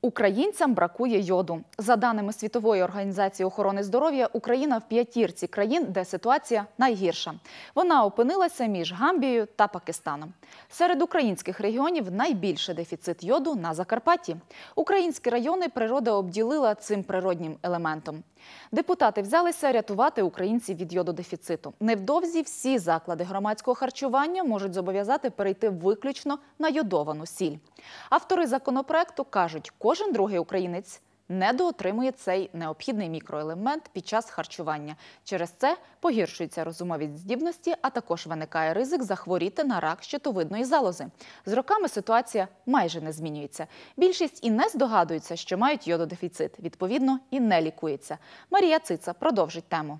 Українцям бракує йоду. За даними Світової організації охорони здоров'я, Україна в п'ятірці країн, де ситуація найгірша. Вона опинилася між Гамбією та Пакистаном. Серед українських регіонів найбільший дефіцит йоду на Закарпатті. Українські райони природа обділила цим природнім елементом. Депутати взялися рятувати українців від йододефіциту. Невдовзі всі заклади громадського харчування можуть зобов'язати перейти виключно на йодовану сіль. Автори законопроекту кажуть, кожен другий українець недоотримує цей необхідний мікроелемент під час харчування. Через це погіршуються розумові здібності, а також виникає ризик захворіти на рак щитовидної залози. З роками ситуація майже не змінюється. Більшість і не здогадується, що мають йододефіцит, відповідно, і не лікується. Марія Цица продовжить тему.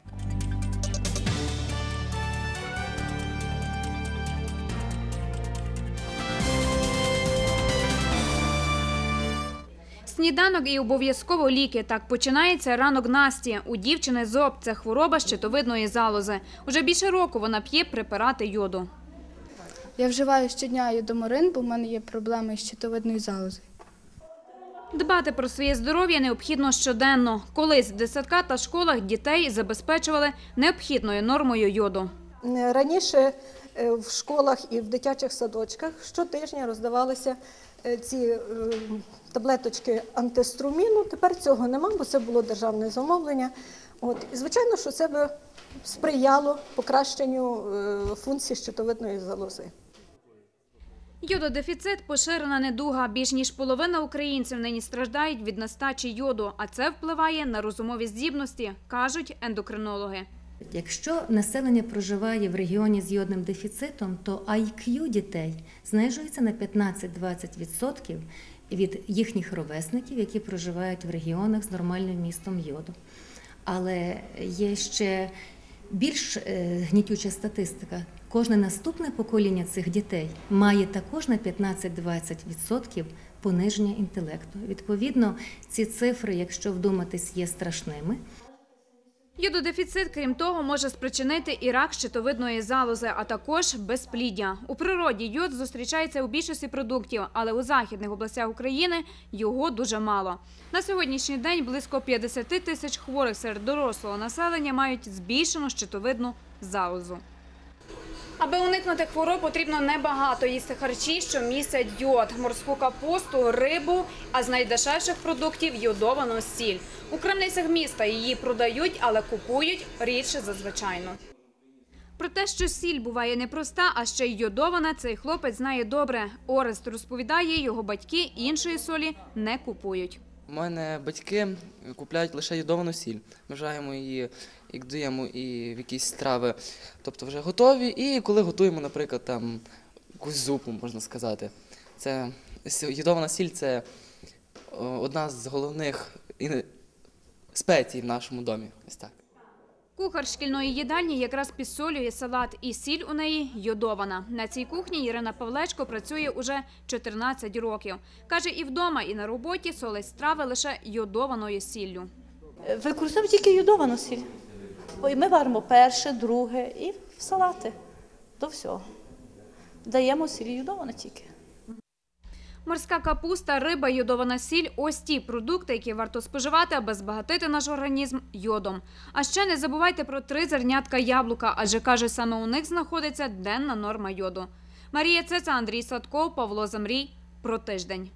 Сніданок і обов'язково ліки. Так починається ранок Насті. У дівчини зоб – це хвороба щитовидної залози. Уже більше року вона п'є препарати йоду. Я вживаю щодня йодоморин, бо в мене є проблеми з щитовидною залозою. Дбати про своє здоров'я необхідно щоденно. Колись в дитсадках та школах дітей забезпечували необхідною нормою йоду. Раніше е, в школах і в дитячих садочках щотижня роздавалися ці е, таблеточки антиструміну. Тепер цього нема, бо це було державне замовлення. От. І, звичайно, що це би сприяло покращенню е, функцій щитовидної залози. Йододефіцит – поширена недуга. Більш ніж половина українців нині страждають від нестачі йоду, а це впливає на розумові здібності, кажуть ендокринологи. Якщо населення проживає в регіоні з йодним дефіцитом, то IQ дітей знижується на 15-20% від їхніх ровесників, які проживають в регіонах з нормальним містом йоду. Але є ще більш е, гнітюча статистика. Кожне наступне покоління цих дітей має також на 15-20% пониження інтелекту. Відповідно, ці цифри, якщо вдуматись, є страшними. Йододефіцит, крім того, може спричинити і рак щитовидної залози, а також безпліддя. У природі йод зустрічається у більшості продуктів, але у західних областях України його дуже мало. На сьогоднішній день близько 50 тисяч хворих серед дорослого населення мають збільшену щитовидну залозу. Аби уникнути хвороб, потрібно небагато їсти харчі, що містять йод, морську капусту, рибу, а з найдешевших продуктів йодовану сіль. У крамницях міста її продають, але купують рідше за звичайну. Про те, що сіль буває непроста, а ще й йодована, цей хлопець знає добре. Орест розповідає, його батьки іншої солі не купують. У мене батьки купляють лише йодовану сіль. Ми вживаємо її, як даємо і в якісь страви, тобто вже готові. І коли готуємо, наприклад, там якусь зупу, можна сказати. Це йодована сіль це одна з головних спецій в нашому домі. Ось так. Кухар шкільної їдальні якраз підсолює салат, і сіль у неї йодована. На цій кухні Ірина Павлечко працює уже 14 років. Каже, і вдома, і на роботі солить страви лише йодованою сіллю. Використовуємо тільки йодовану сіль. І Ми варимо перше, друге і в салати. До всього. Даємо сіль йодовану тільки. Морська капуста, риба, йодована сіль – ось ті продукти, які варто споживати, аби збагатити наш організм йодом. А ще не забувайте про три зернятка яблука, адже, каже, саме у них знаходиться денна норма йоду. Марія Цеца, Андрій Садков, Павло Замрій. Про тиждень.